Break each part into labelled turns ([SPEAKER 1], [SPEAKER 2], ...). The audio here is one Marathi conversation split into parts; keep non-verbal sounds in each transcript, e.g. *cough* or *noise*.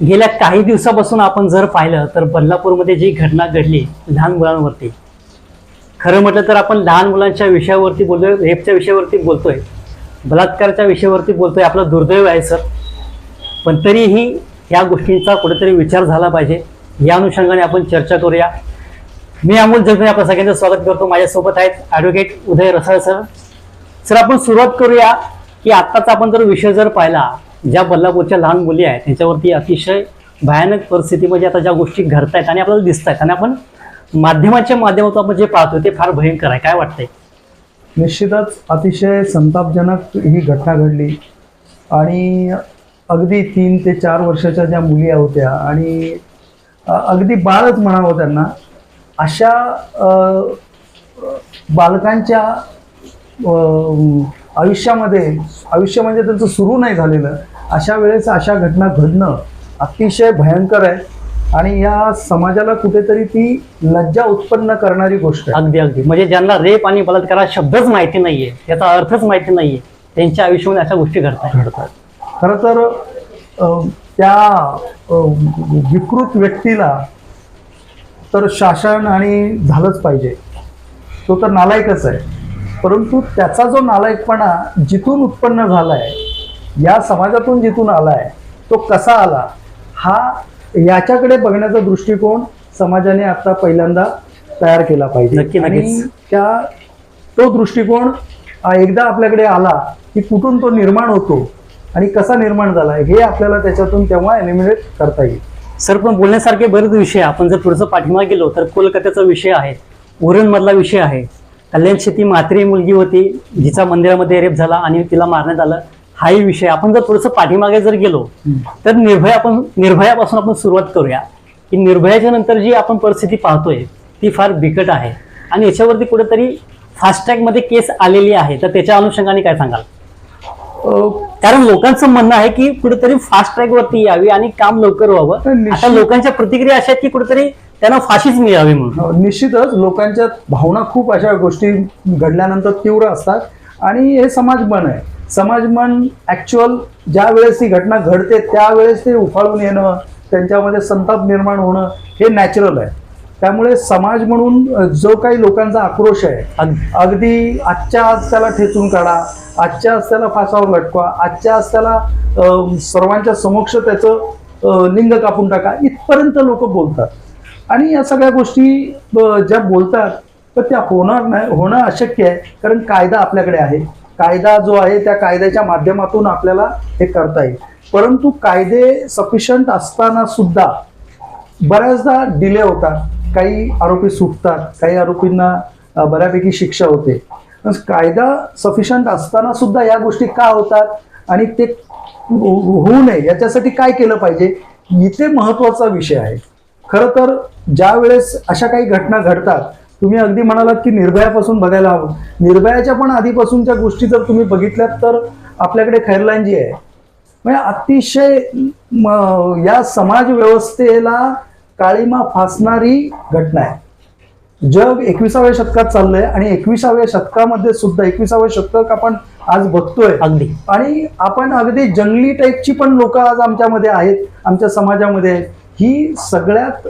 [SPEAKER 1] गेल्या काही दिवसापासून आपण जर पाहिलं तर बदलापूरमध्ये जी घटना घडली लहान मुलांवरती खरं म्हटलं तर आपण लहान मुलांच्या विषयावरती बोलतोय रेपच्या विषयावरती बोलतोय बलात्काराच्या विषयावरती बोलतोय आपलं दुर्दैव आहे सर. पण तरीही या गोष्टींचा कुठेतरी विचार झाला पाहिजे. या अनुषंगाने आपण चर्चा करूया. मी अमोल जगदे आपलं सगळ्यांचं स्वागत करतो. माझ्यासोबत आहेत advocate Uday Rasal sir. Sir आपण सुरुवात करूया की आत्ताचा आपण जर विषय जर पाहिला ज्या बल्लापूरच्या लहान मुली आहेत त्यांच्यावरती अतिशय भयानक परिस्थितीमध्ये आता ज्या गोष्टी घडत आहेत आणि आपल्याला दिसत आहेत आणि आपण माध्यमाच्या माध्यमातून आपण जे पाहतो ते फार भयंकर आहे. काय वाटतंय?
[SPEAKER 2] निश्चितच अतिशय संतापजनक ही घटना घडली. आणि अगदी तीन ते चार वर्षाच्या ज्या मुली होत्या आणि अगदी बाळच म्हणावं त्यांना अशा बालकांच्या आयुष्यामध्ये आयुष्य म्हणजे त्यांचं सुरू नाही झालेलं. अशा वेळेस अशा घटना घडणं अतिशय भयंकर आहे. आणि या समाजाला कुठेतरी ती लज्जा उत्पन्न करणारी गोष्ट
[SPEAKER 1] अगदी अगदी. म्हणजे ज्यांना रेप आणि बलात्कार शब्दच माहिती नाहीये त्याचा अर्थच माहिती नाहीये त्यांच्या आयुष्यामध्ये अशा गोष्टी घडतात
[SPEAKER 2] घडतात खरं तर त्या विकृत व्यक्तीला तर शासन आणि झालंच पाहिजे. तो तर नालायकच आहे. परंतु त्याचा जो नालायकपणा जिथून उत्पन्न झाला आहे या समाजातून जिथून आला आहे तो कसा आला हा याच्याकडे बघण्याचा दृष्टिकोन समाजाने आता पहिल्यांदा तयार केला पाहिजे
[SPEAKER 1] नक्की,
[SPEAKER 2] आणि. त्या तो दृष्टिकोन एकदा आपल्याकडे आला की कुठून तो निर्माण होतो आणि कसा निर्माण झाला हे आपल्याला त्याच्यातून तेव्हा एलिमिनेट करता येईल
[SPEAKER 1] सर पण बोलण्यासारखे बरेच विषय. आपण जर थोडंसं पाठीमागे गेलो तर कोलकात्याचा विषय आहे उरणमधला विषय आहे कल्याण शेती म्हात्री मुलगी होती जिचा मंदिरामध्ये रेप झाला आणि तिला मारण्यात आलं हाही विषय. आपण जर थोडंसं पाठीमागे जर गेलो तर निर्भया आपण निर्भयापासून आपण सुरुवात करूया. की निर्भयाच्या नंतर जी आपण परिस्थिती पाहतोय ती फार बिकट आहे. आणि याच्यावरती कुठेतरी फास्टमध्ये केस आलेली आहे. तर त्याच्या अनुषंगाने काय सांगाल? कारण लोकांचं म्हणणं आहे की कुठेतरी फास्ट ट्रॅक वरती यावी आणि काम लवकर व्हावं. आता लोकांच्या प्रतिक्रिया अशा आहेत की कुठेतरी त्यांना फाशीच मिळावी म्हणून.
[SPEAKER 2] अ, निश्चितच लोकांच्या भावना खूप अशा गोष्टी घडल्यानंतर तीव्र असतात. आणि हे समाजमन आहे. समाजमन ऍक्च्युअल ज्या वेळेस ही घटना घडते त्यावेळेस ते उफाळून येणं त्यांच्यामध्ये संताप निर्माण होणं हे नॅचरल आहे. त्यामुळे समाज म्हणून जो काही लोकांचा आक्रोश आहे
[SPEAKER 1] अग-
[SPEAKER 2] अगदी आजच्या आज त्याला ठेचून काढा आजच्या आज त्याला फासावर लटकवा आजच्या आज त्याला सर्वांच्या समक्ष त्याचं लिंग कापून टाका इथपर्यंत लोक बोलतात. आणि या सगळ्या गोष्टी ज्या बोलतात तर त्या होणार नाही होणं अशक्य आहे. कारण कायदा आपल्याकडे आहे. कायदा जो आहे त्या कायद्याच्या माध्यमातून आपल्याला हे करता येईल. परंतु कायदे सफिशंट असताना सुद्धा बऱ्याचदा डिले होतात. काही आरोपी सुटतात. काही आरोपींना बऱ्यापैकी शिक्षा होते. कायदा सफिशंट असताना सुद्धा या गोष्टी का होतात? आणि ते होऊ नये. याच्यासाठी काय केलं पाहिजे? इथे महत्त्वाचा विषय आहे. खरं तर ज्या वेळेस अशा काही घटना घडतात तुम्ही अगदी म्हणालात की निर्भयापासून बघायला हवं. निर्भयाच्या पण आधीपासूनच्या गोष्टी जर तुम्ही बघितल्यात तर आपल्याकडे खैरलांजी आहे. म्हणजे अतिशय या समाज व्यवस्थेला काळीमा फासणारी घटना आहे. जग एकविसाव्या शतकात चाललंय आणि एकविसाव्या शतकामध्ये सुद्धा एकविसाव्या शतक आपण आज बघतोय.
[SPEAKER 1] अगदी.
[SPEAKER 2] आणि आपण अगदी जंगली टाईपची पण लोक आज आमच्यामध्ये आहेत आमच्या समाजामध्ये आहेत. ही सगळ्यात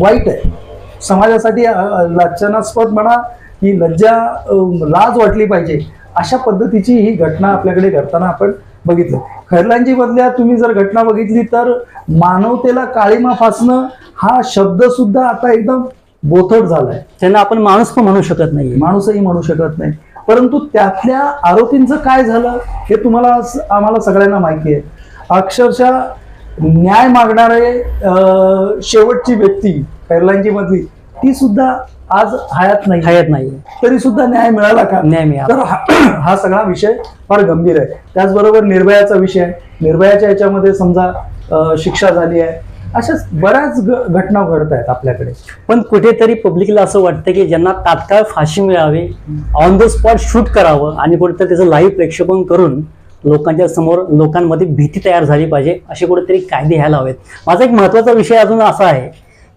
[SPEAKER 2] वाईट आहे. समाजासाठी अं, लाछनास्पद म्हणा ही लज्जा लाज वाटली पाहिजे अशा पद्धतीची ही घटना आपल्याकडे घडताना आपण बघितलं. खैरलांजी मधल्या तुम्ही जर घटना बघितली तर मानवतेला काळीमा फासणं हा शब्द सुद्धा आता एकदम बोथट झालाय.
[SPEAKER 1] त्यांना आपण माणूस पण म्हणू शकत नाही
[SPEAKER 2] माणूसही म्हणू शकत नाही. परंतु त्यातल्या आरोपींचं काय झालं हे तुम्हाला आम्हाला सगळ्यांना माहिती आहे. अक्षरशः न्याय मागणारे शेवटची व्यक्ती एअरलाईनची मधली ती सुद्धा आज हयात नाही
[SPEAKER 1] हयात नाही
[SPEAKER 2] तरी सुद्धा न्याय मिळाला का?
[SPEAKER 1] न्याय मिळाला.
[SPEAKER 2] तर हा- *clears throat* हा सगळा विषय फार गंभीर आहे. त्याचबरोबर निर्भयाचा विषय आहे. निर्भयाच्या याच्यामध्ये समजा शिक्षा झाली आहे. अशाच बऱ्याच घटना घडत आहेत आपल्याकडे.
[SPEAKER 1] पण कुठेतरी पब्लिकला असं वाटतं की ज्यांना तात्काळ फाशी मिळावी ऑन द स्पॉट शूट करावं आणि कुठेतरी त्याचं लाईव्ह प्रेक्षेपण करून लोकांच्या समोर लोकांमध्ये भीती तयार झाली पाहिजे असे कुठेतरी कायदे घ्यायला हवेत. माझा एक महत्त्वाचा विषय अजून असा आहे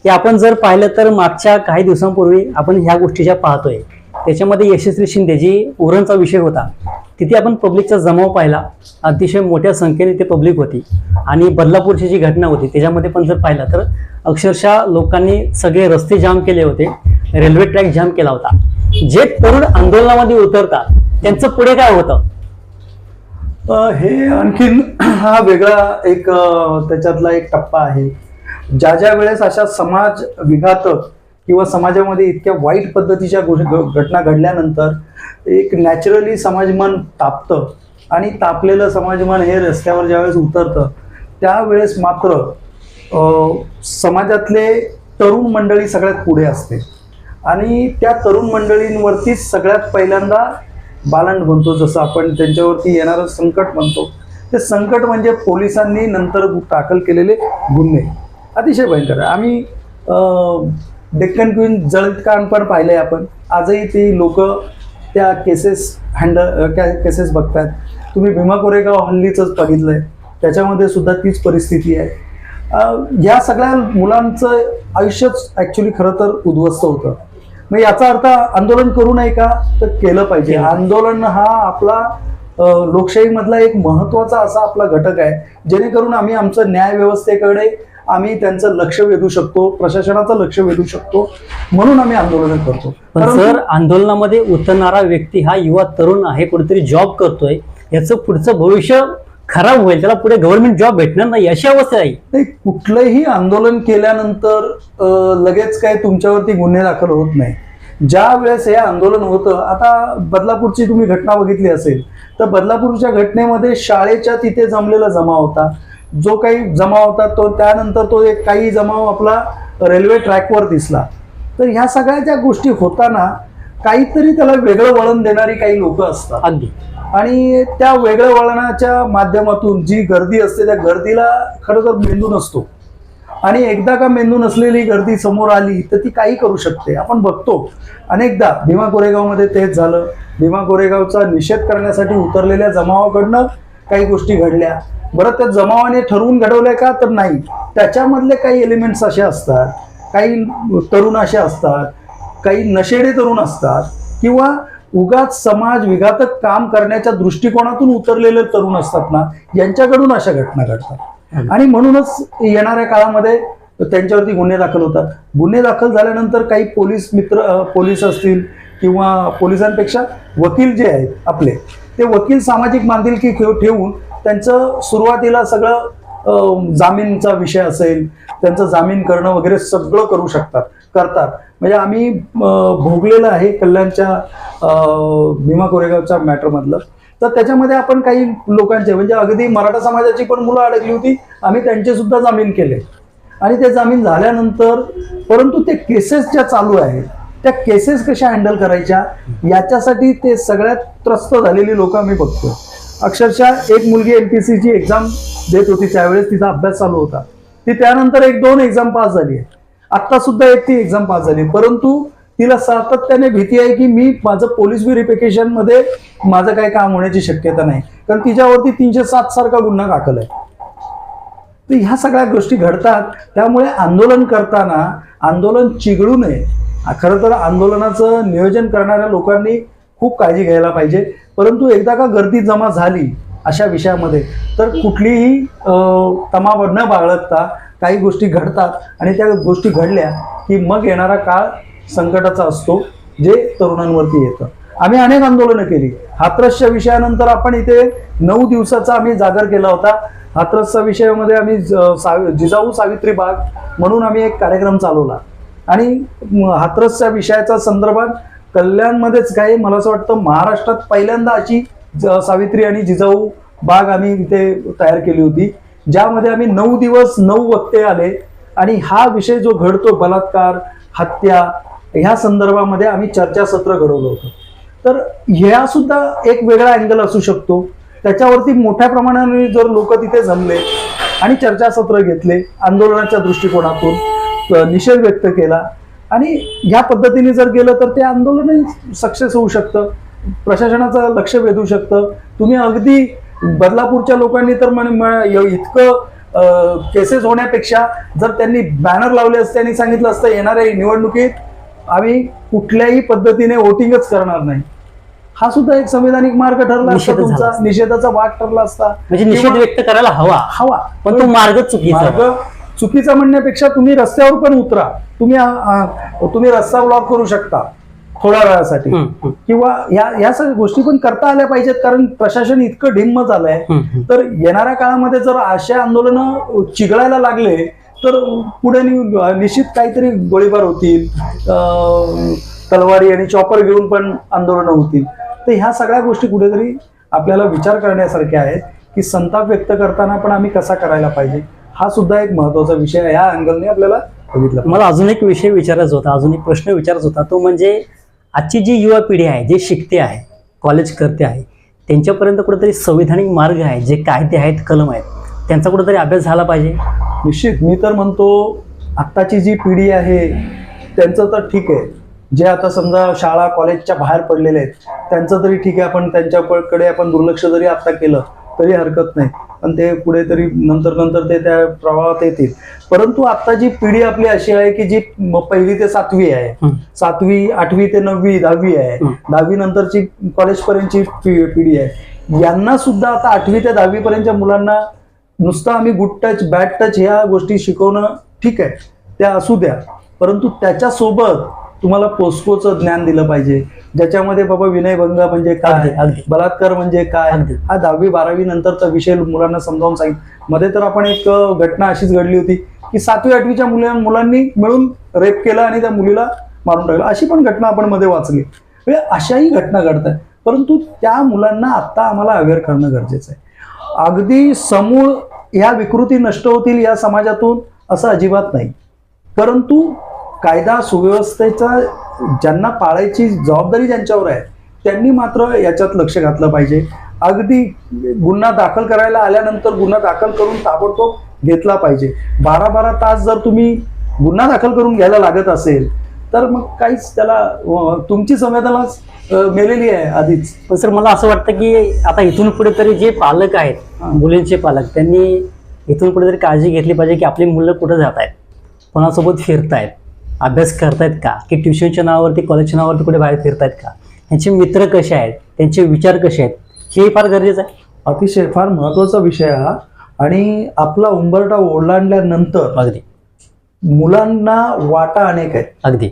[SPEAKER 1] की आपण जर पाहिलं तर मागच्या काही दिवसांपूर्वी आपण ह्या गोष्टी ज्या पाहतोय. त्याच्यामध्ये यशस्वी शिंदे जी उरणचा विषय होता. तिथे आपण पब्लिकचा जमाव पाहिला. अतिशय मोठ्या संख्येने ते पब्लिक होती. आणि बदलापूरची जी घटना होती त्याच्यामध्ये पण जर पाहिलं तर अक्षरशः लोकांनी सगळे रस्ते जाम केले होते. रेल्वे ट्रॅक जाम केला होता. जे तरुण आंदोलनामध्ये उतरतात त्यांचं पुढे काय होतं?
[SPEAKER 2] हे आणखीन *clears throat* हा वेगळा एक त्याच्यातला एक टप्पा आहे. ज्या ज्या वेळेस अशा समाज विघातक किंवा समाजामध्ये इतक्या वाईट पद्धतीच्या घ- घटना घडल्यानंतर एक नॅचरली समाजमन तापतं आणि तापलेलं समाजमन हे रस्त्यावर ज्यावेळेस उतरतं त्यावेळेस मात्र समाजातले तरुण मंडळी सगळ्यात पुढे असते. आणि त्या तरुण मंडळींवरतीच सगळ्यात पहिल्यांदा बालंड म्हणतो जसं आपण त्यांच्यावरती येणारं संकट म्हणतो. ते संकट म्हणजे पोलिसांनी नंतर दाखल केलेले गुन्हे. अतिशय भयंकर. आहे आम्ही डेक्कन क्वीन जळकांड पण पाहिलंय आपण. आजही ती लोक त्या केसेस हँडल त्या केसेस बघतात तुम्ही भीमा कोरेगाव हल्लीचंच बघितलंय. त्याच्यामध्ये सुद्धा तीच परिस्थिती आहे. या सगळ्या मुलांचं आयुष्यच ॲक्च्युली खरं तर उद्ध्वस्त होतं. मग याचा अर्थ आंदोलन करू नये का? तर केलं पाहिजे. आंदोलन हा आपला लोकशाहीमधला एक महत्त्वाचा असा आपला घटक आहे. जेणेकरून आम्ही आमचं न्याय व्यवस्थेकडे आम्ही त्यांचं लक्ष वेधू शकतो प्रशासनाचं लक्ष वेधू शकतो म्हणून आम्ही आंदोलन करतो.
[SPEAKER 1] पण जर आंदोलनामध्ये उतरणारा व्यक्ती हा युवा तरुण आहे कुठेतरी जॉब करतोय. याचं पुढचं भविष्य खराब होईल त्याला पुढे गव्हर्नमेंट जॉब भेटणार नाही अशी अवस्था आहे.
[SPEAKER 2] नाही कुठलंही आंदोलन केल्यानंतर अं, लगेच काय तुमच्यावरती गुन्हे दाखल होत नाही. ज्या वेळेस हे आंदोलन होतं आता बदलापूरची तुम्ही घटना बघितली असेल तर बदलापूरच्या घटनेमध्ये शाळेच्या तिथे जमलेला जमाव होता. जो काही जमाव होता तो त्यानंतर तो एक काही जमाव आपला रेल्वे ट्रॅकवर दिसला. तर ह्या सगळ्या ज्या गोष्टी होताना काहीतरी त्याला वेगळं वळण देणारी काही लोक असतात.
[SPEAKER 1] अगदी.
[SPEAKER 2] आणि त्या वेगळ्या वळणाच्या माध्यमातून जी गर्दी असते त्या गर्दीला खरं तर मेंदू नसतो. आणि एकदा का मेंदू नसलेली गर्दी समोर आली तर ती काही करू शकते. आपण बघतो अनेकदा भीमा कोरेगावमध्ये तेच झालं. भीमा कोरेगावचा निषेध करण्यासाठी उतरलेल्या जमावाकडनं काही गोष्टी घडल्या. बरं त्या जमावाने ठरवून घडवल्या का तर नाही. त्याच्यामधले काही एलिमेंट्स असे असतात. काही तरुण असे असतात. काही नशेडे तरुण असतात. किंवा उगाच समाज विघातक काम करण्याच्या दृष्टिकोनातून उतरलेले तरुण असतात ना यांच्याकडून अशा घटना घडतात. आणि म्हणूनच येणाऱ्या काळामध्ये त्यांच्यावरती गुन्हे दाखल होतात. गुन्हे दाखल झाल्यानंतर काही पोलीस मित्र पोलीस असतील किंवा पोलिसांपेक्षा वकील जे आहेत आपले ते वकील सामाजिक बांधिलकी ठेव- ठेवून त्यांचं सुरुवातीला सगळं जामीनचा विषय असेल त्यांचं जामीन करणं वगैरे सगळं करू शकतात. करतात. म्हणजे आम्ही भोगलेलं आहे कल्याणच्या भीमा कोरेगावच्या मॅटरमधलं. तर त्याच्यामध्ये आपण काही लोकांचे म्हणजे अगदी मराठा समाजाची पण मुलं अडकली होती आम्ही त्यांचे सुद्धा जामीन केले. आणि ते जामीन झाल्यानंतर परंतु ते केसेस ज्या चालू आहेत त्या केसेस कशा हँडल करायच्या याच्यासाठी ते सगळ्यात त्रस्त झालेली लोक आम्ही बघतो अक्षरशः एक मुलगी एम पी ची एक्झाम देत होती त्यावेळेस तिचा अभ्यास चालू होता. ती त्यानंतर एक दोन एक्झाम पास झाली आहे आता सुद्धा एक ती एक्झाम पास झाली. परंतु तिला सातत्याने भीती आहे की मी माझं पोलीस व्हेरिफिकेशनमध्ये माझं काही काम होण्याची शक्यता नाही. कारण तिच्यावरती तीनशे सात सारखा गुन्हा दाखल आहे. तर ह्या सगळ्या गोष्टी घडतात. त्यामुळे आंदोलन करताना आंदोलन चिघळू नये. खरं तर आंदोलनाचं नियोजन करणाऱ्या लोकांनी खूप काळजी घ्यायला पाहिजे. परंतु एकदा का गर्दी जमा झाली अशा विषयामध्ये तर कुठलीही अं, न बाळगता काही गोष्टी घडतात आणि त्या गोष्टी घडल्या की मग येणारा काळ संकटाचा असतो जे तरुणांवरती येतं. आम्ही अनेक आंदोलनं केली. हाथरसच्या विषयानंतर आपण इथे नऊ दिवसाचा आम्ही जागर केला होता. हाथरसच्या विषयामध्ये आम्ही सावि जिजाऊ सावित्री बाग म्हणून आम्ही एक कार्यक्रम चालवला. आणि म, हाथरसच्या विषयाच्या संदर्भात कल्याणमध्येच काय मला असं वाटतं महाराष्ट्रात पहिल्यांदा अशी सावित्री आणि जिजाऊ बाग आम्ही इथे तयार केली होती. ज्यामध्ये आम्ही नऊ दिवस नऊ वक्ते आले. आणि हा विषय जो घडतो बलात्कार हत्या ह्या संदर्भामध्ये आम्ही चर्चासत्र घडवलं होतं. तर ह्या सुद्धा एक वेगळा अँगल असू शकतो. त्याच्यावरती मोठ्या प्रमाणाने जर लोक तिथे जमले आणि चर्चासत्र घेतले आंदोलनाच्या दृष्टिकोनातून निषेध व्यक्त केला. आणि ह्या पद्धतीने जर गेलं तर ते आंदोलन सक्सेस होऊ शकतं. प्रशासनाचं लक्ष वेधू शकतं. तुम्ही अगदी बदलापूरच्या लोकांनी तर इतकं केसेस होण्यापेक्षा जर त्यांनी बॅनर लावले असते आणि सांगितलं असतं येणाऱ्या निवडणुकीत आम्ही कुठल्याही पद्धतीने वोटिंगच करणार नाही. हा सुद्धा एक संवैधानिक मार्ग ठरला असता तुमचा. निषेधाचा भाग ठरला असता.
[SPEAKER 1] म्हणजे निषेध व्यक्त करायला हवा.
[SPEAKER 2] हवा.
[SPEAKER 1] पण तो मार्ग चुकीचा.
[SPEAKER 2] चुकीचा म्हणण्यापेक्षा तुम्ही रस्त्यावर पण उतरा. तुम्ही तुम्ही रस्ता ब्लॉक करू शकता. थोड्या वेळासाठी किंवा या या सगळ्या गोष्टी पण करता आल्या पाहिजेत कारण प्रशासन इतकं ढिम्म झालंय. तर येणाऱ्या काळामध्ये जर अशा आंदोलन चिघळायला लागले तर पुढे निश्चित काहीतरी गोळीबार होतील तलवारी आणि चॉपर घेऊन पण आंदोलनं होतील तर ह्या सगळ्या गोष्टी कुठेतरी आपल्याला विचार करण्यासारख्या आहेत की संताप व्यक्त करताना पण आम्ही कसा करायला पाहिजे हा सुद्धा एक महत्त्वाचा विषय आहे. या अँगलने आपल्याला बघितलं.
[SPEAKER 1] मला अजून एक विषय विचारायचा होता अजून एक प्रश्न विचारायचा होता तो म्हणजे आजची जी युवा पिढी आहे जे शिकते आहे कॉलेज करते आहे त्यांच्यापर्यंत कुठेतरी संविधानिक मार्ग आहे जे कायदे आहेत कलम आहेत त्यांचा कुठेतरी अभ्यास झाला पाहिजे?
[SPEAKER 2] निश्चित. मी तर म्हणतो आत्ताची जी पिढी आहे त्यांचं तर ठीक आहे. जे आता समजा शाळा कॉलेजच्या बाहेर पडलेले आहेत त्यांचं तरी ठीक आहे. आपण त्यांच्याकडे आपण दुर्लक्ष जरी आता केलं तरी हरकत नाही. पण ते पुढे तरी नंतर नंतर ते त्या प्रवाहात येतील. परंतु आता जी पिढी आपली अशी आहे की जी पहिली ते सातवी आहे. सातवी आठवी ते नववी दहावी आहे. दहावी नंतरची कॉलेजपर्यंतची पिढी आहे. यांना सुद्धा आता आठवी ते दहावी पर्यंतच्या मुलांना नुसतं आम्ही गुड टच बॅड टच ह्या गोष्टी शिकवणं ठीक आहे. त्या असू द्या. परंतु त्याच्यासोबत तुम्हाला पोस्कोचं ज्ञान दिलं पाहिजे. ज्याच्यामध्ये बाबा विनयभंग म्हणजे काय. बलात्कार म्हणजे काय. हा दहावी बारावी नंतरचा विषय मुलांना समजावून सांगितलं. मध्ये तर आपण एक घटना अशीच घडली होती की सातवी आठवीच्या मुला मुलांनी मिळून रेप केला आणि त्या मुलीला मारून टाकलं. अशी पण घटना आपण मध्ये वाचली. म्हणजे अशाही घटना घडतात परंतु त्या मुलांना आता आम्हाला अवेअर करणं गरजेचं आहे. अगदी समूळ ह्या विकृती नष्ट होतील या समाजातून असं अजिबात नाही. परंतु कायदा सुव्यवस्थेचा ज्यांना पाळायची जबाबदारी ज्यांच्यावर आहे त्यांनी मात्र याच्यात लक्ष घातलं पाहिजे. अगदी गुन्हा दाखल करायला आल्यानंतर गुन्हा दाखल करून ताबडतोब घेतला पाहिजे. बारा बारा तास जर तुम्ही गुन्हा दाखल करून घ्यायला लागत असेल तर मग काहीच त्याला तुमची संवेदनाच अं, मेलेली आहे आधीच.
[SPEAKER 1] पण सर मला असं वाटतं की आता इथून पुढे तरी जे पालक आहेत. मुलींचे पालक त्यांनी इथून पुढे तरी काळजी घेतली पाहिजे की आपली मुलं कुठं जात आहेत कोणासोबत फिरतायत. अभ्यास करतायत का? की ट्युशनच्या नावावरती कॉलेजच्या नावावरती कुठे बाहेर फिरतायत का? त्यांचे मित्र कसे आहेत? त्यांचे विचार कसे आहेत? हे फार गरजेचं आहे.
[SPEAKER 2] अतिशय फार महत्त्वाचा विषय हा. आणि आपला उंबरटा ओलांडल्यानंतर
[SPEAKER 1] अगदी.
[SPEAKER 2] मुलांना वाटा अनेक आहेत.
[SPEAKER 1] अगदी.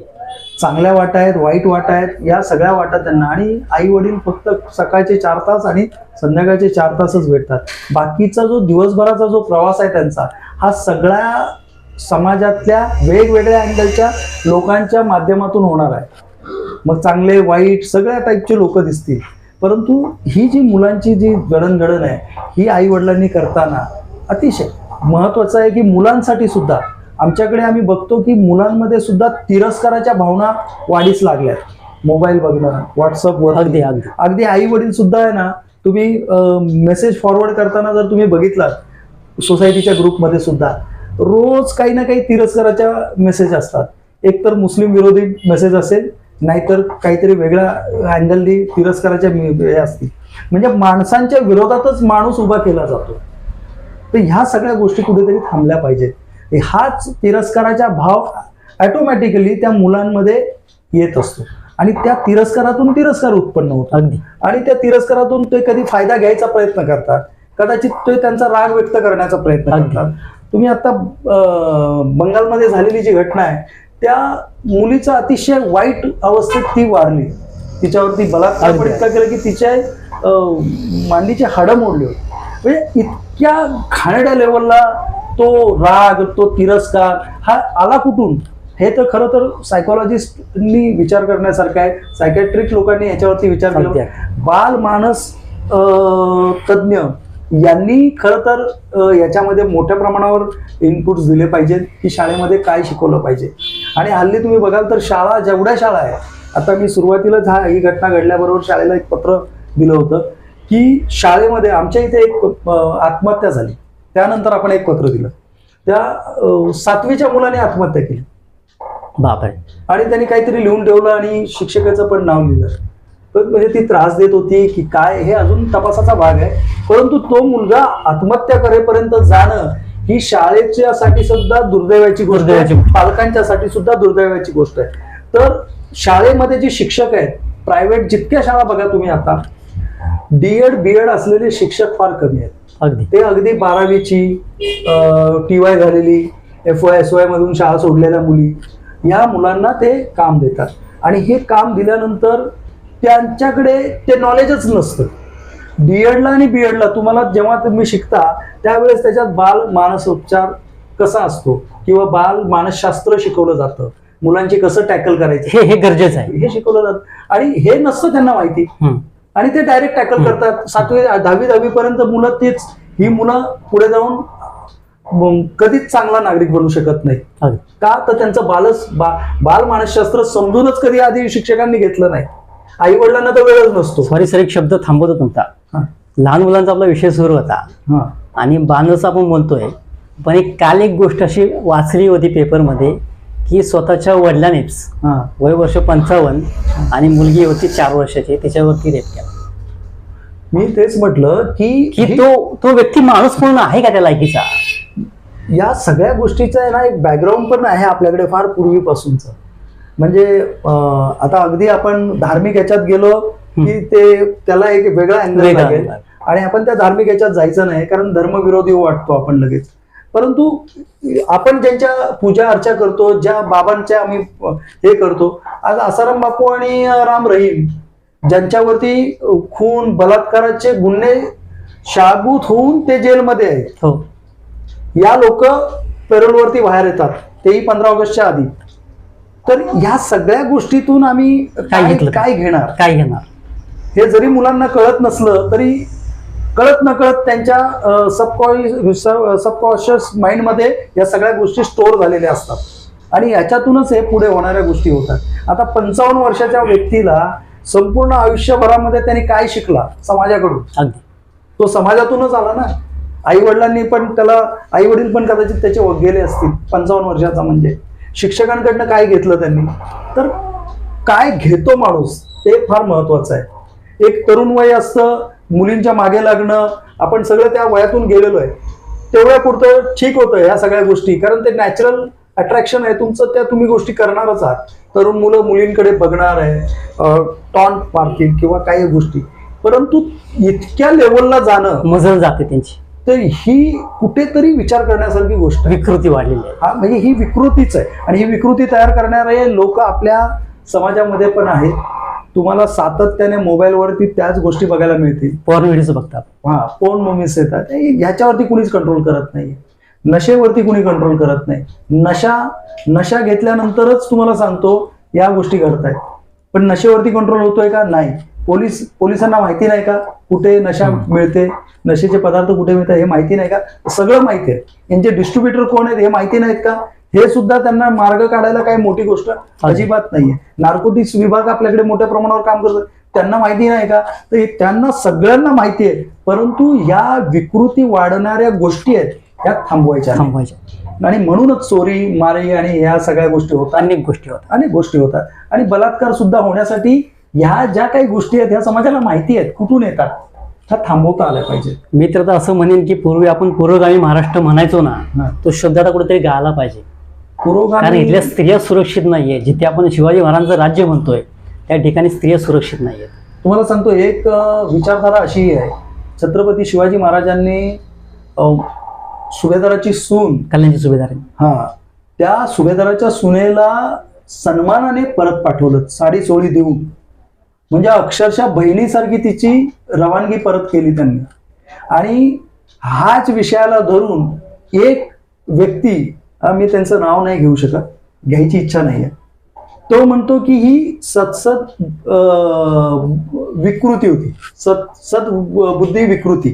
[SPEAKER 2] चांगल्या वाटा आहेत वाईट वाटा आहेत या सगळ्या वाटा त्यांना. आणि आई वडील फक्त सकाळचे चार तास आणि संध्याकाळचे चार तासच भेटतात. बाकीचा जो दिवसभराचा जो प्रवास आहे त्यांचा हा सगळ्या समाजातल्या वेगवेगळ्या अँगलच्या लोकांच्या माध्यमातून होणार आहे. मग चांगले वाईट सगळ्या टाईपचे लोक दिसतील. परंतु ही जी मुलांची जी जडणघडण आहे ही आई वडिलांनी करताना अतिशय महत्वाचं आहे की मुलांसाठी सुद्धा आमच्याकडे आम्ही बघतो की मुलांमध्ये सुद्धा तिरस्काराच्या भावना वाढीस लागल्यात. मोबाईल बघणं व्हॉट्सअपवर
[SPEAKER 1] अगदी अगदी.
[SPEAKER 2] अगदी आई वडील सुद्धा आहे ना तुम्ही मेसेज फॉरवर्ड करताना जर तुम्ही बघितलात सोसायटीच्या ग्रुपमध्ये सुद्धा रोज काही ना काही तिरस्काराच्या मेसेज असतात. एक तर मुस्लिम विरोधी मेसेज असेल नाहीतर काहीतरी वेगळ्या अँगलनी तिरस्काराच्या हे असतील. म्हणजे माणसांच्या विरोधातच माणूस उभा केला जातो. तर ह्या सगळ्या गोष्टी कुठेतरी थांबल्या पाहिजेत. हाच तिरस्काराचा भाव ॲटोमॅटिकली त्या मुलांमध्ये येत असतो. आणि त्या तिरस्कारातून तिरस्कार उत्पन्न होतो
[SPEAKER 1] अगदी.
[SPEAKER 2] आणि त्या तिरस्कारातून ते कधी फायदा घ्यायचा प्रयत्न करतात. कदाचित ते त्यांचा राग व्यक्त करण्याचा प्रयत्न. करतात. तुम्ही आता बंगालमध्ये झालेली जी घटना आहे त्या मुलीचा अतिशय वाईट अवस्थेत ती वारली. तिच्यावरती बलात्कार पण. इतका केला की तिच्या मांडीचे हाडं मोडले होते. म्हणजे इतक्या घाणेड्या लेवलला तो राग तो तिरस्कार हा आला कुठून? हे तर खरं तर सायकोलॉजिस्टनी विचार करण्यासारखं आहे. सायकॅट्रिक लोकांनी याच्यावरती विचार. केला. बाल मानस अं, तज्ज्ञ यांनी खरं तर याच्यामध्ये मोठ्या प्रमाणावर इनपुट्स दिले पाहिजेत की शाळेमध्ये काय शिकवलं पाहिजे. आणि हल्ली तुम्ही बघाल तर शाळा जेवढ्या शाळा आहे आता मी सुरुवातीलाच हा ही घटना घडल्याबरोबर शाळेला एक पत्र दिलं होतं की शाळेमध्ये आमच्या इथे एक आत्महत्या झाली. त्यानंतर आपण एक पत्र दिलं. त्या सातवीच्या मुलाने आत्महत्या केली.
[SPEAKER 1] बापरे.
[SPEAKER 2] आणि त्यांनी काहीतरी लिहून ठेवलं आणि शिक्षकाचं पण नाव लिहिलं. म्हणजे ती त्रास देत होती की काय हे अजून तपासाचा भाग आहे. परंतु तो मुलगा आत्महत्या करेपर्यंत जाणं ही शाळेच्यासाठी सुद्धा दुर्दैवाची गोष्ट आहे.
[SPEAKER 1] गोष्ट.
[SPEAKER 2] पालकांच्यासाठी सुद्धा दुर्दैवाची गोष्ट आहे. तर शाळेमध्ये जे शिक्षक आहेत प्रायव्हेट जितक्या शाळा बघा तुम्ही आता डीएड बीएड असलेले शिक्षक फार कमी आहेत.
[SPEAKER 1] अगदी.
[SPEAKER 2] ते अगदी बारावीची टी वाय झालेली एफ वाय एस वाय मधून शाळा सोडलेल्या मुली या मुलांना ते काम देतात. आणि हे काम दिल्यानंतर त्यांच्याकडे ते नॉलेजच नसतं. डीएडला आणि बीएडला तुम्हाला जेव्हा तुम्ही शिकता त्यावेळेस त्याच्यात बाल मानसोपचार कसा असतो? किंवा बाल मानसशास्त्र शिकवलं जातं. मुलांची कसं टॅकल करायचं?
[SPEAKER 1] हे हे गरजेचं आहे.
[SPEAKER 2] हे शिकवलं जातं. आणि हे नसतं त्यांना माहिती. आणि ते डायरेक्ट टॅकल. करतात. सातवी दहावी दहावी पर्यंत मुलं तेच ही मुलं पुढे जाऊन कधीच चांगला नागरिक बनू शकत नाही. का? तर त्यांचं बालच बा बाल मानसशास्त्र समजूनच कधी आधी शिक्षकांनी घेतलं नाही. आई वडिलांना तर वेळच नसतो.
[SPEAKER 1] सॉरी सर एक शब्द थांबवतो तुमचा. लहान मुलांचा आपला विषय सुरू होता.
[SPEAKER 2] हा,
[SPEAKER 1] आणि बांधचं आपण बोलतोय पण एक काल एक गोष्ट अशी वाचली होती पेपरमध्ये की स्वतःच्या वडिलांनीच
[SPEAKER 2] हा.
[SPEAKER 1] वय वर्ष पंचावन्न आणि मुलगी होती चार वर्षाची त्याच्यावरती रेप केला.
[SPEAKER 2] मी तेच म्हटलं की
[SPEAKER 1] की तो तो व्यक्ती माणूस म्हणून आहे का त्या लायकीचा?
[SPEAKER 2] या सगळ्या गोष्टीचं ना एक बॅकग्राऊंड पण आहे आपल्याकडे फार पूर्वीपासूनच. म्हणजे आता अगदी आपण धार्मिक याच्यात गेलो की ते त्याला एक वेगळा अँगल लागेल. आणि आपण त्या धार्मिक याच्यात जायचं नाही कारण धर्मविरोधी वाटतो आपण लगेच. परंतु आपण ज्यांच्या पूजा अर्चा करतो ज्या बाबांच्या आम्ही हे करतो आज आसाराम बापू आणि राम रहीम ज्यांच्यावरती खून बलात्काराचे गुन्हे शाबूत होऊन ते जेलमध्ये आहेत.
[SPEAKER 1] हो.
[SPEAKER 2] या लोक पेरोलवरती बाहेर येतात. तेही पंधरा ऑगस्टच्या आधी. तर या सगळ्या गोष्टीतून आम्ही काय
[SPEAKER 1] घेतलं?
[SPEAKER 2] काय घेणार?
[SPEAKER 1] काय घेणार?
[SPEAKER 2] हे जरी मुलांना कळत नसलं तरी कळत नकळत त्यांच्या सबकॉन्शियस माइंडमध्ये या सगळ्या गोष्टी स्टोअर झालेल्या असतात. आणि याच्यातूनच हे पुढे होणाऱ्या गोष्टी होतात. आता पंचावन्न वर्षाच्या व्यक्तीला संपूर्ण आयुष्यभरामध्ये त्यांनी काय शिकला? समाजाकडून.
[SPEAKER 1] अगदी.
[SPEAKER 2] तो समाजातूनच आला ना. आई वडिलांनी पण त्याला आई वडील पण कदाचित त्याचे गेले असतील पंचावन्न वर्षाचा म्हणजे. शिक्षकांकडनं काय घेतलं त्यांनी? तर काय घेतो माणूस ते फार महत्वाचं आहे. एक तरुण वय असतं मुलींच्या मागे लागणं आपण सगळं त्या वयातून गेलेलो आहे. तेवढ्या पुरतं ठीक होतं ह्या सगळ्या गोष्टी कारण ते नॅचरल अट्रॅक्शन आहे. तुमचं त्या तुम्ही गोष्टी करणारच आहात. तरुण मुलं मुलींकडे बघणार आहे टॉन्ट मारतील किंवा काही गोष्टी. परंतु इतक्या लेवलला जाणं
[SPEAKER 1] मजल जाते त्यांची.
[SPEAKER 2] तर ही कुठेतरी विचार करण्यासारखी गोष्ट
[SPEAKER 1] विकृती वाढलेली आहे.
[SPEAKER 2] हा म्हणजे ही विकृतीच आहे. आणि ही विकृती तयार करणारे लोक आपल्या समाजामध्ये पण आहेत. तुम्हाला सातत्याने मोबाईलवरती त्याच गोष्टी बघायला मिळतील.
[SPEAKER 1] पॉर्न व्हिडिओज बघतात
[SPEAKER 2] हा फोन मुव्हीज येतात. ह्याच्यावरती कुणीच कंट्रोल करत नाही. नशेवरती कुणी कंट्रोल करत नाही. नशा नशा घेतल्यानंतरच तुम्हाला सांगतो या गोष्टी घडत आहेत पण नशेवरती कंट्रोल होतोय का? नाही. पोलीस पोलिसांना माहिती नाही का कुठे नशा मिळते नशेचे पदार्थ कुठे मिळतात हे माहिती नाही का? सगळं माहिती आहे. यांचे डिस्ट्रीब्युटर कोण आहेत हे माहिती नाहीत का? हे सुद्धा त्यांना मार्ग काढायला काही मोठी गोष्ट अजिबात नाहीये. नार्कोटिक्स विभाग आपल्याकडे मोठ्या प्रमाणावर काम करतात त्यांना माहिती नाही का? तर त्यांना सगळ्यांना माहिती आहे. परंतु या विकृती वाढणाऱ्या गोष्टी आहेत ह्या थांबवायच्या.
[SPEAKER 1] थांबवायच्या
[SPEAKER 2] आणि म्हणूनच चोरी मारी आणि ह्या सगळ्या गोष्टी होतात.
[SPEAKER 1] अनेक गोष्टी होतात.
[SPEAKER 2] अनेक गोष्टी होतात. आणि बलात्कार सुद्धा होण्यासाठी ह्या ज्या काही गोष्टी आहेत ह्या समाजाला माहिती आहेत कुठून येतात ह्या थांबवता आल्या पाहिजेत.
[SPEAKER 1] मी तर आता असं म्हणेन की पूर्वी आपण पूर्वगामी महाराष्ट्र म्हणायचो ना. तो शब्द आता कुठेतरी गाळला पाहिजे. कारण
[SPEAKER 2] पुरोगामी
[SPEAKER 1] इथल्या स्त्रिया सुरक्षित नाहीये. जिथे आपण शिवाजी महाराजांचं राज्य म्हणतोय त्या ठिकाणी स्त्रिया सुरक्षित नाहीयेत.
[SPEAKER 2] तुम्हाला सांगतो एक विचारधारा अशी आहे. छत्रपती शिवाजी महाराजांनी सुभेदाराची सून
[SPEAKER 1] कल्याणची सुभेदार.
[SPEAKER 2] हा त्या सुभेदाराच्या सुनेला सन्मानाने परत पाठवलं साडी चोळी देऊन. म्हणजे अक्षरशः बहिणीसारखी तिची रवानगी परत केली त्यांनी. आणि हाच विषयाला धरून एक व्यक्ती मी त्यांचं नाव नाही घेऊ शकत घ्यायची इच्छा नाही आहे तो म्हणतो की ही सतसत विकृती होती. सत सत बुद्धी विकृती.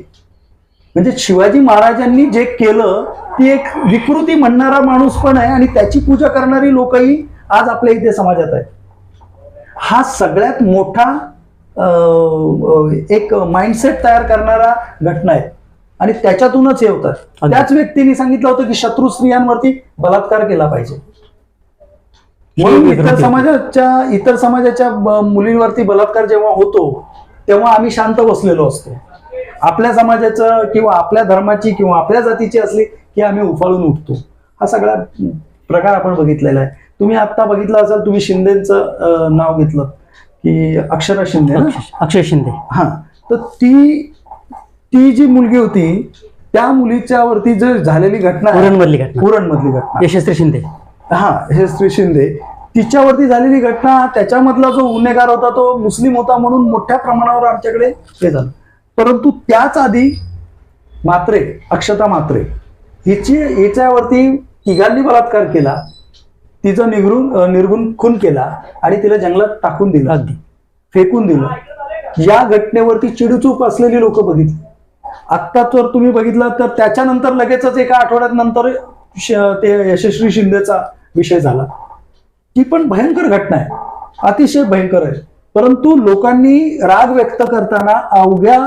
[SPEAKER 2] म्हणजे शिवाजी महाराजांनी जे केलं ती एक विकृती म्हणणारा माणूस पण आहे आणि त्याची पूजा करणारी लोकही आज आपल्या इथे समाजात आहेत. हा सगळ्यात मोठा एक माइंडसेट तयार करणारा घटना आहे. आणि त्याच्यातूनच हे होतात. त्याच व्यक्तीने सांगितलं होतं की शत्रू स्त्रियांवरती बलात्कार केला पाहिजे. म्हणून इतर. समाजाच्या इतर समाजाच्या मुलींवरती बलात्कार जेव्हा होतो तेव्हा आम्ही शांत बसलेलो असतो. आपल्या समाजाचं किंवा आपल्या धर्माची किंवा आपल्या जातीची असली की आम्ही उफाळून उठतो. हा सगळा प्रकार आपण बघितलेला आहे. तुम्ही आता बघितलं असाल तुम्ही शिंदेचं नाव घेतलं की अक्षरा शिंदे ना?
[SPEAKER 1] अक्षय शिंदे.
[SPEAKER 2] हा. तर ती ती जी मुलगी होती त्या मुलीच्या वरती जर झालेली घटना आहे,
[SPEAKER 1] उरणमधली घटना.
[SPEAKER 2] उरणमधली घटना.
[SPEAKER 1] यशस्वी शिंदे.
[SPEAKER 2] हा श्री शिंदे. तिच्यावरती झालेली घटना त्याच्यामधला जो गुन्हेगार होता तो मुस्लिम होता म्हणून मोठ्या प्रमाणावर आमच्याकडे हे झालं. परंतु त्याच आधी मात्रे अक्षता मात्रे हिची हिच्यावरती तिघांनी बलात्कार केला. तिचं निगरून निर्गुण खून केला आणि तिला जंगलात टाकून दिलं.
[SPEAKER 1] अगदी.
[SPEAKER 2] फेकून दिलं. या घटनेवरती चिडचूप असलेली लोक बघितली. आत्ता तर तुम्ही बघितलं तर त्याच्यानंतर लगेचच एका आठवड्यात नंतर ते यशस्वी शिंदेचा विषय झाला. ती पण भयंकर घटना आहे. अतिशय भयंकर आहे. परंतु लोकांनी राग व्यक्त करताना अवघ्या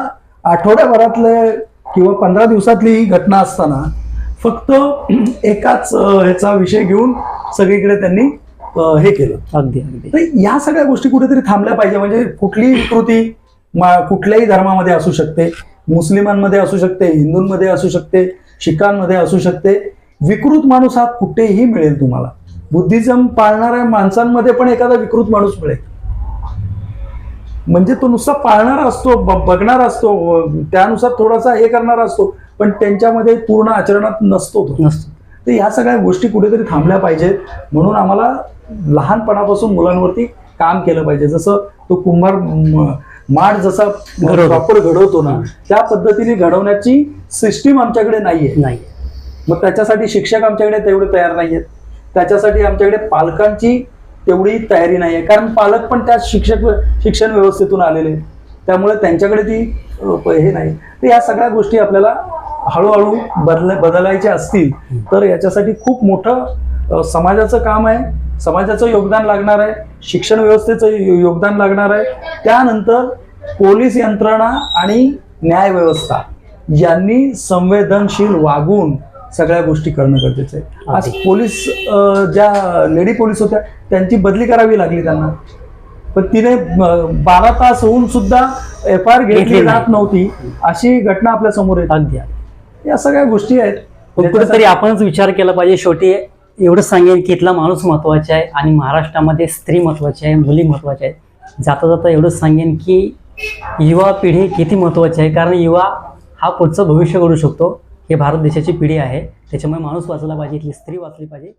[SPEAKER 2] आठवड्याभरातले किंवा पंधरा दिवसातली ही घटना असताना फक्त एकाच ह्याचा विषय घेऊन सगळीकडे त्यांनी हे केलं.
[SPEAKER 1] अगदी अगदी.
[SPEAKER 2] तर या सगळ्या गोष्टी कुठेतरी थांबल्या पाहिजे. म्हणजे कुठलीही विकृती मा- कुठल्याही धर्मामध्ये असू शकते. मुस्लिमांमध्ये असू शकते हिंदूंमध्ये असू शकते शिखांमध्ये असू शकते. विकृत माणूस हा कुठेही मिळेल तुम्हाला. बुद्धिझम पाळणाऱ्या माणसांमध्ये पण एखादा विकृत माणूस मिळेल. म्हणजे तो नुसता पाळणारा असतो बघणारा असतो त्यानुसार थोडासा हे करणारा असतो पण त्यांच्यामध्ये पूर्ण आचरणात नसतो तो.
[SPEAKER 1] नसतो.
[SPEAKER 2] तर ह्या सगळ्या गोष्टी कुठेतरी थांबल्या पाहिजेत. म्हणून आम्हाला लहानपणापासून मुलांवरती काम केलं पाहिजे. जसं तो कुंभार म- माठ जसा. प्रॉपर घडवतो ना त्या पद्धतीने घडवण्याची सिस्टीम आमच्याकडे नाहीये.
[SPEAKER 1] नाही.
[SPEAKER 2] मग त्याच्यासाठी शिक्षक आमच्याकडे तेवढे तयार नाहीयेत. त्याच्यासाठी आमच्याकडे पालकांची तेवढी तयारी नाही आहे कारण पालक पण त्या शिक्षक शिक्षण व्यवस्थेतून आलेले आहेत. त्यामुळे त्यांच्याकडे ती हे नाही. तर या सगळ्या गोष्टी आपल्याला हळूहळू बदल बदलायच्या असतील तर याच्यासाठी खूप मोठं समाजाचं काम आहे. समाजाचं योगदान लागणार आहे. शिक्षण व्यवस्थेचं योगदान लागणार आहे. त्यानंतर पोलीस यंत्रणा आणि न्याय व्यवस्था यांनी संवेदनशील वागून सगळ्या गोष्टी करणं गरजेचं आहे. आज. पोलीस ज्या लेडी पोलीस होत्या त्यांची बदली करावी लागली त्यांना. पण तिने बारा तास होऊन सुद्धा एफ आय आर घेतली जात. नव्हती. अशी घटना आपल्यासमोर येते. या सगळ्या गोष्टी आहेत.
[SPEAKER 1] कुठेतरी आपणच विचार केला पाहिजे. शेवटी एवढं सांगेन की इथला माणूस महत्त्वाचा आहे आणि महाराष्ट्रामध्ये स्त्री महत्वाची आहे मुली महत्त्वाच्या आहेत. जाता जाता एवढंच सांगेन की युवा पिढी किती महत्वाची आहे. कारण युवा हा पुढचं भविष्य घडू शकतो. हे भारत देशाची पिढी आहे. त्याच्यामुळे माणूस वाचला पाहिजे इथली स्त्री वाचली पाहिजे.